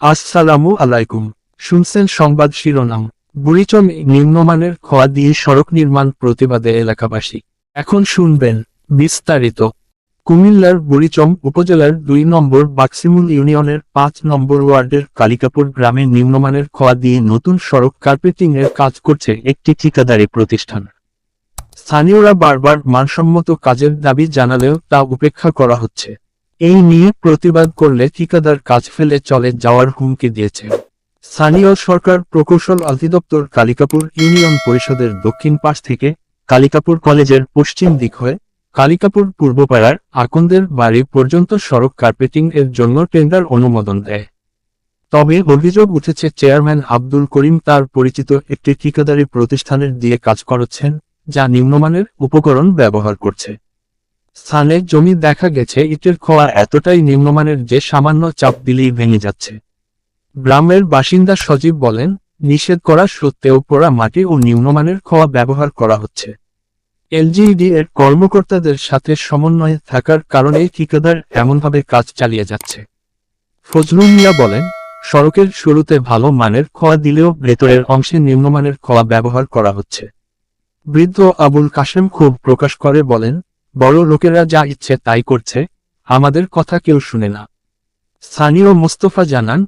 আসসালামু আলাইকুম। শুনছেন সংবাদ শিরোনাম। বুড়িচম নিম্নমানের খোয়া দিয়ে সড়ক নির্মাণ প্রতিবাদে এলাকাবাসী। এখন শুনবেন বিস্তারিত। কুমিল্লার বুড়িচম উপজেলার দুই নম্বর বাক্সিমুল ইউনিয়নের পাঁচ নম্বর ওয়ার্ডের কালিকাপুর গ্রামে নিম্নমানের খোয়া দিয়ে নতুন সড়ক কার্পেটিং এর কাজ করছে একটি ঠিকাদারি প্রতিষ্ঠান। স্থানীয়রা বারবার মানসম্মত কাজের দাবি জানালেও তা উপেক্ষা করা হচ্ছে। এই নিয়ে প্রতিবাদ করলে ঠিকাদার কাজ ফেলে চলে যাওয়ার হুমকি দিয়েছে। স্থানীয় সরকার প্রকৌশল অধিদপ্তর কালিকাপুর ইউনিয়ন পরিষদের দক্ষিণ পাশ থেকে কালিকাপুর কলেজের পশ্চিম দিক হয়ে কালিকাপুর পূর্বপাড়ার আকন্দের বাড়ি পর্যন্ত সড়ক কার্পেটিং এর জন্য টেন্ডার অনুমোদন দেয়। তবে অভিযোগ উঠেছে চেয়ারম্যান আব্দুল করিম তার পরিচিত একটি ঠিকাদারি প্রতিষ্ঠানের দিয়ে কাজ করাচ্ছেন, যা নিম্নমানের উপকরণ ব্যবহার করছে। স্থানে জমি দেখা গেছে, ইটের খোয়া এতটাই নিম্নমানের যে সামান্য চাপ দিলেই ভেঙে যাচ্ছে। গ্রামের বাসিন্দা সজীব বলেন, নিষেধ করা সত্ত্বেও পোড়া মাটি ও নিম্নমানের খোয়া ব্যবহার করা হচ্ছে। এলজিইডি এর কর্মকর্তাদের সাথে সমন্বয়ে থাকার কারণে ঠিকাদার এমনভাবে কাজ চালিয়ে যাচ্ছে। ফজলুল মিয়া বলেন, সড়কের শুরুতে ভালো মানের খোয়া দিলেও ভেতরের অংশে নিম্নমানের খোয়া ব্যবহার করা হচ্ছে। বৃদ্ধ আবুল কাশেম ক্ষোভ প্রকাশ করে বলেন বড় লোকেরা যা ইচ্ছে তাই করছে, আমাদের কথা কেউ শুনে না। স্থানীয় মোস্তফা জানান,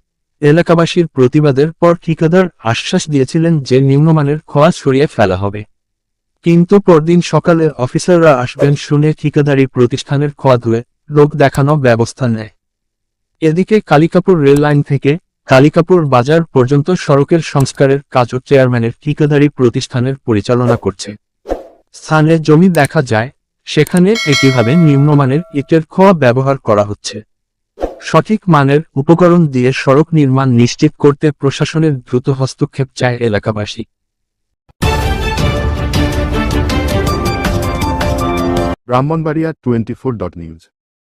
এলাকাবাসীর প্রতিবাদের পর ঠিকাদার আশ্বাস দিয়েছিলেন যে নিম্নমানের খোয়া সরিয়ে ফেলা হবে। কিন্তু পরদিন সকালে অফিসাররা আসবেন শুনে ঠিকাদারি প্রতিষ্ঠানের খোয়া ধুয়ে লোক দেখানো ব্যবস্থা নেয়। এদিকে কালিকাপুর রেল লাইন থেকে কালিকাপুর বাজার পর্যন্ত সড়কের সংস্কারের কাজও চেয়ারম্যানের ঠিকাদারি প্রতিষ্ঠানের পরিচালনা করছে। স্থানে জমি দেখা যায় সেখানে একইভাবে নিম্নমানের ইটের খোয়া ব্যবহার করা হচ্ছে। সঠিক মানের উপকরণ দিয়ে সড়ক নির্মাণ নিশ্চিত করতে প্রশাসনের দ্রুত হস্তক্ষেপ চায় এলাকাবাসী। Brahmanbaria twenty four dot news.